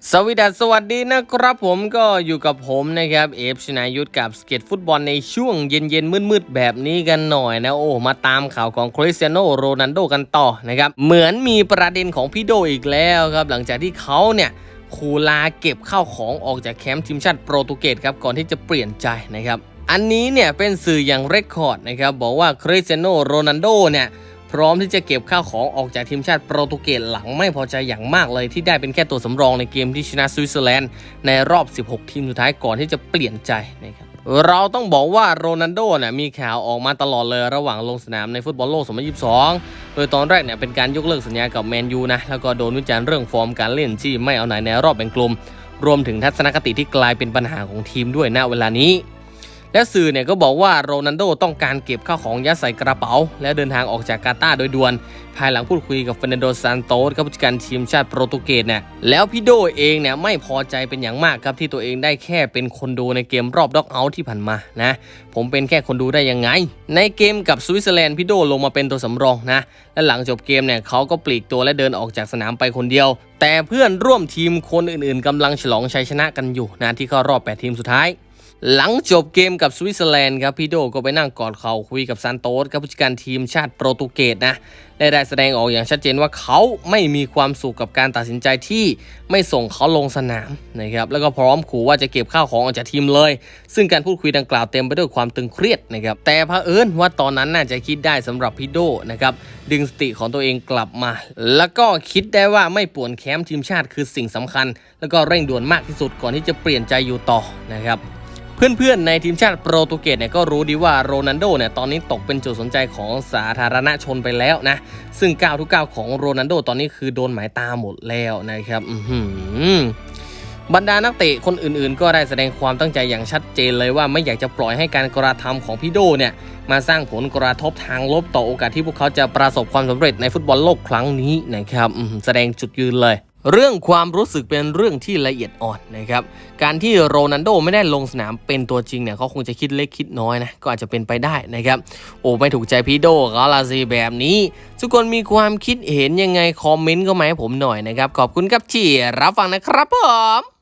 สวัสดีสวัสดีนะครับผมก็อยู่กับผมนะครับ เอฟชนายุทธกับสเก็ตฟุตบอลในช่วงเย็นๆมืดๆแบบนี้กันหน่อยนะโอ้มาตามข่าวของคริสเตียโนโรนัลโดกันต่อนะครับเหมือนมีประเด็นของพี่โดอีกแล้วครับ หลังจากที่เขาเนี่ยคูลาเก็บข้าวของออกจากแคมป์ทีมชาติโปรตุเกสครับก่อนที่จะเปลี่ยนใจนะครับอันนี้เนี่ยเป็นสื่ออย่างเรคคอร์ดนะครับบอกว่าคริสเตียโนโรนัลโดเนี่ย พร้อมที่จะเก็บข้าวของออกจากทีมชาติโปรตุเกสหลังไม่พอใจอย่างมากเลยที่ได้เป็นแค่ตัวสำรองในเกมที่ชนะสวิตเซอร์แลนด์ในรอบ 16 ทีมสุดท้ายก่อนที่จะเปลี่ยนใจนะครับเราต้องบอกว่าโรนัลโดเนี่ยมีข่าวออกมาตลอดเลยระหว่างลงสนามในฟุตบอลโลก 2022 โดยตอนแรกเนี่ยเป็นการยกเลิกสัญญากับแมนยูนะแล้วก็โดนวิจารณ์เรื่องฟอร์มการเล่นที่ไม่เอาไหนในรอบแบ่งกลุ่มรวมถึงทัศนคติที่กลายเป็นปัญหาของทีมด้วยณเวลานี้ และสื่อเนี่ยก็บอกว่าโรนัลโดต้องการเก็บข้าวของยัดใส่กระเป๋า และเดินทางออกจากกาตาร์โดยด่วน ภายหลังพูดคุยกับเฟรนันโดซานโตสครับผู้จัดการทีมชาติโปรตุเกสเนี่ยแล้วพี่โดเองเนี่ยไม่พอใจเป็นอย่างมากครับที่ตัวเองได้แค่เป็นคนดูในเกมรอบด็อกเอาท์ที่ผ่านมานะผมเป็นแค่คนดูได้ยังไง ในเกมกับสวิตเซอร์แลนด์พี่โดลงมาเป็นตัวสำรองนะและหลังจบเกมเนี่ยเขาก็ปลีกตัวและเดินออกจากสนามไปคนเดียว แต่เพื่อนร่วมทีมคนอื่นๆกำลังฉลองชัยชนะกันอยู่นะที่เข้ารอบแปดทีมสุดท้าย หลังจบเกมกับสวิตเซอร์แลนด์ครับพี่โดก็ไปนั่งกอดเขาคุยกับซานโตสครับผู้จัดการทีมชาติโปรตุเกสนะได้ได้แสดงออกอย่างชัดเจนว่าเขาไม่มีความสุขกับการตัดสินใจที่ไม่ส่งเขาลงสนามนะครับแล้วก็พร้อมขู่ว่าจะเก็บข้าวของออกจากทีมเลย ซึ่งการพูดคุยดังกล่าวเต็มไปด้วยความตึงเครียดนะครับแต่เผอิญว่าตอนนั้นน่าจะคิดได้สำหรับพี่โดนะครับดึงสติของตัวเองกลับมา แล้วก็คิดได้ว่าไม่ป่วนแคมป์ทีมชาติคือสิ่งสำคัญ แล้วก็เร่งด่วนมากที่สุดก่อนที่จะเปลี่ยนใจอยู่ต่อนะครับ เพื่อนๆ ในทีมชาติโปรตุเกสเนี่ยก็รู้ดีว่าโรนัลโดเนี่ยตอนนี้ตกเป็นจุดสนใจของสาธารณชนไปแล้วนะ ซึ่งก้าวทุกก้าวของโรนัลโดตอนนี้คือโดนหมายตาหมดแล้วนะครับบรรดานักเตะคนอื่นๆ ก็ได้แสดงความตั้งใจอย่างชัดเจนเลยว่าไม่อยากจะปล่อยให้การกระทำของพี่โดเนี่ยมาสร้างผลกระทบทางลบต่อโอกาสที่พวกเขาจะประสบความสำเร็จในฟุตบอลโลกครั้งนี้นะครับแสดงจุดยืนเลย เรื่องความรู้สึกเป็นเรื่องที่ละเอียดอ่อนนะครับ การที่โรนันโดไม่ได้ลงสนามเป็นตัวจริงเนี่ยเขาคงจะคิดเล็กคิดน้อยนะ ก็อาจจะเป็นไปได้นะครับ โอ้ไม่ถูกใจพี่โดเขาละสิแบบนี้ ทุกคนมีความคิดเห็นยังไง คอมเมนต์ก็มาให้ผมหน่อยนะครับ ขอบคุณครับที่รับฟังนะครับผม